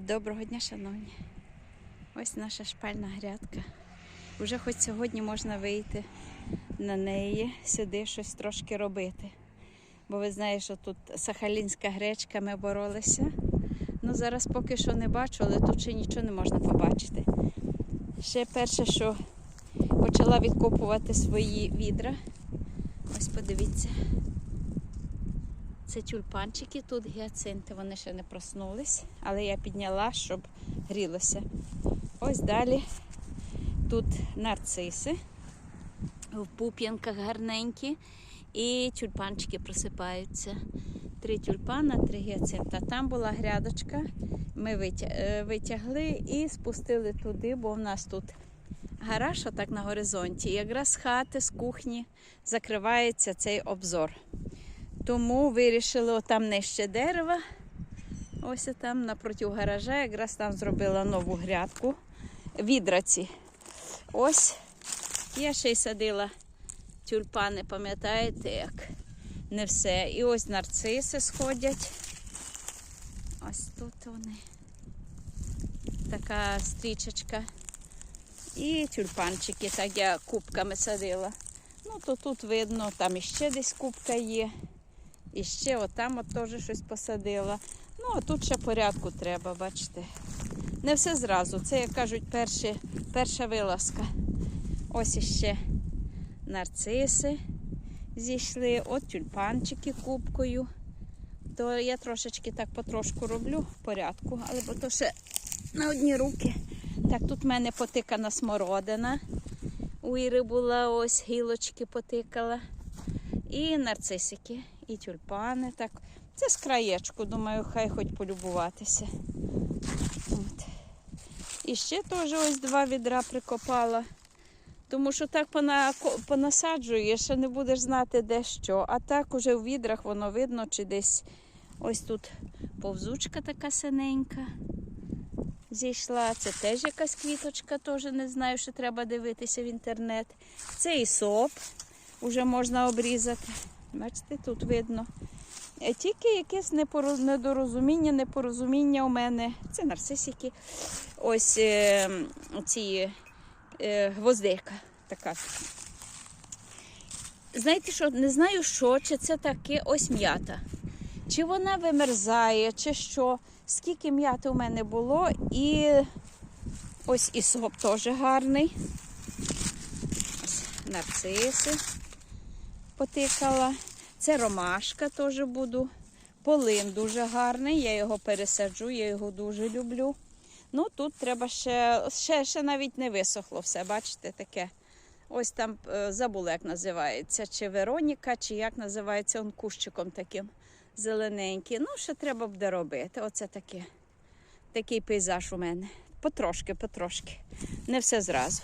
Доброго дня, шановні. Ось наша шпальна грядка. Уже хоч сьогодні можна вийти на неї, сюди щось трошки робити. Бо ви знаєте, що тут сахалінська гречка, ми боролися. Ну зараз поки що не бачу, але тут ще нічого не можна побачити. Ще перше, що почала відкопувати свої відра. Ось подивіться. Це тюльпанчики, тут гіацинти, вони ще не проснулись, але я підняла, щоб грілося. Ось далі тут нарциси в пуп'янках гарненькі, і тюльпанчики просипаються. Три тюльпана, три гіацинта. Там була грядочка, ми е, витягли і спустили туди, бо в нас тут гараж отак на горизонті. І якраз з хати, з кухні закривається цей обзор. Тому вирішили отам нижче дерева. Ось там напроти гаража, якраз там зробила нову грядку. Відраці. Ось я ще й садила тюльпани, пам'ятаєте, як не все. І ось нарциси сходять. Ось тут вони. Така стрічечка. І тюльпанчики, так я кубками садила. Ну, то тут видно, там іще десь кубка є. І ще отам от теж щось посадила. Ну, а тут ще порядку треба, бачите. Не все зразу. Це, як кажуть, перші, перша вилазка. Ось іще нарциси зійшли, от тюльпанчики кубкою. То я трошечки так потрошку роблю в порядку, але бо то ще на одні руки. Так, тут в мене потикана смородина. У Іри була ось гілочки потикала. І нарцисики, і тюльпани. Так. Це з краєчку, думаю, хай хоч полюбуватися. От. І ще теж ось два відра прикопала. Тому що так пона... понасаджуєш, ще не будеш знати де що. А так уже в відрах воно видно, чи десь ось тут повзучка така синенька зійшла. Це теж якась квіточка, теж не знаю, що треба дивитися в інтернет. Це і соп вже можна обрізати. Бачите, тут видно. Е, Тільки якесь недорозуміння, непорозуміння у мене. Це нарцисики. Ось е, ці е, гвоздика така. Знаєте що, не знаю, що, чи це таке ось м'ята. Чи вона вимерзає, чи що. Скільки м'яти у мене було, і ось і соп теж гарний. Ось нарциси потикала. Це ромашка теж буду. Полин дуже гарний, я його пересаджу, я його дуже люблю. Ну тут треба ще, ще, ще навіть не висохло все, бачите, таке. Ось там е, забула, як називається, чи Вероніка, чи як називається он кущиком таким зелененький. Ну, ще треба буде робити. Оце таке. Такий пейзаж у мене. Потрошки, потрошки. Не все зразу.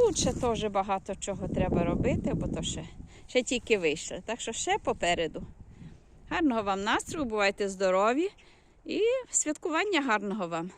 Тут ще теж багато чого треба робити, бо то ще, ще тільки вийшли. Так що ще попереду. Гарного вам настрою, бувайте здорові і святкування гарного вам.